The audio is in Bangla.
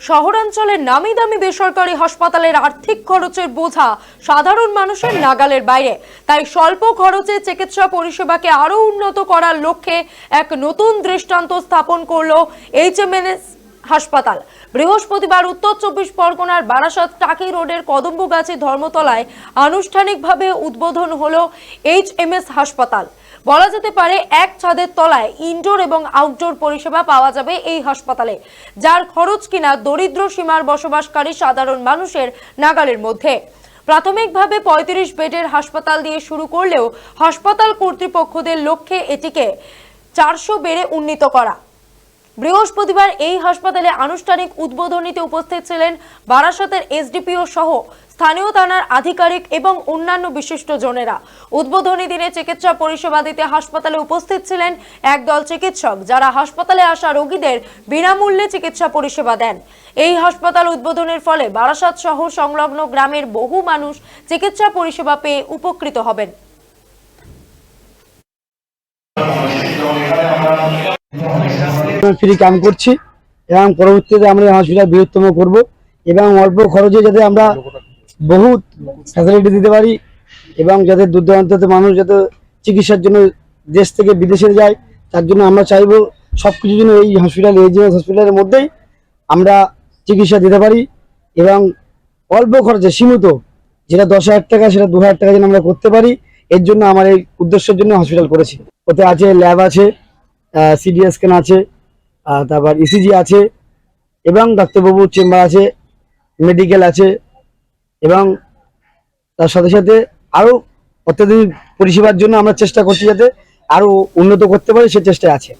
শহরাঞ্চলের নামি দামি বেসরকারি হাসপাতালের আর্থিক খরচের বোঝা সাধারণ মানুষের নাগালের বাইরে। তাই স্বল্প খরচে চিকিৎসা পরিষেবাকে আরও উন্নত করার লক্ষ্যে এক নতুন দৃষ্টান্ত স্থাপন করল এইচএমএনএস হাসপাতাল। বৃহস্পতিবার উত্তর চব্বিশ পরগনার বারাসাত টাকি রোডের কদম্বগাছি ধর্মতলায় আনুষ্ঠানিকভাবে উদ্বোধন হলো এইচএমএস হাসপাতাল। বলা যেতে পারে, এক ছাদের তলায় ইনডোর এবং আউটডোর পরিষেবা পাওয়া যাবে এই হাসপাতালে, যার খরচ কিনা দরিদ্র সীমার বসবাসকারী সাধারণ মানুষের নাগালের মধ্যে। প্রাথমিকভাবে পঁয়ত্রিশ বেডের হাসপাতাল দিয়ে শুরু করলেও হাসপাতাল কর্তৃপক্ষদের লক্ষ্যে এটিকে চারশো বেড়ে উন্নীত করা। বৃহস্পতিবার এই হাসপাতালে আনুষ্ঠানিক উদ্বোধনীতে উপস্থিত ছিলেন বারাসতের এসডিপিও সহ স্থানীয় থানার আধিকারিক এবং অন্যান্য বিশিষ্ট জনেরা। উদ্বোধনী দিনে চিকিৎসা পরিষেবা দিতে হাসপাতালে উপস্থিত ছিলেন একদল চিকিৎসক যারা হাসপাতালে আসা রোগীদের বিনামূল্যে চিকিৎসা পরিষেবা দেন। এই হাসপাতাল উদ্বোধনের ফলে বারাসাত শহর সংলগ্ন গ্রামের বহু মানুষ চিকিৎসা পরিষেবা পেয়ে উপকৃত হবেন। ফ্রি কাম করছি এবং পরবর্তীতে আমরা হসপিটাল বৃহত্তম করব এবং অল্প খরচে যাতে আমরা বহুত ফ্যাসিলিটি দিতে পারি এবং যাতে দূর দূরান্ততে মানুষ যাতে চিকিৎসার জন্য দেশ থেকে বিদেশে যায়, তার জন্য আমরা চাইব সব কিছুর জন্য এই হসপিটাল এজিএস হসপিটালের মধ্যেই আমরা চিকিৎসা দিতে পারি এবং অল্প খরচে সীমিত যেটা দশ হাজার টাকা, সেটা দু হাজার টাকা যেন আমরা করতে পারি, এর জন্য আমার এই উদ্দেশ্যের জন্য হসপিটাল করেছি। ওতে আছে ল্যাব আছে সিডি স্ক্যান আছে তারপর ইসিজি আছে, এবং ডাক্তারবাবুর চেম্বার আছে মেডিকেল আছে, এবং তার সাথে সাথে আরও অত্যাধুনিক পরিষেবার জন্য আমরা চেষ্টা করছি যাতে আরও উন্নত করতে পারি, সে চেষ্টায় আছে।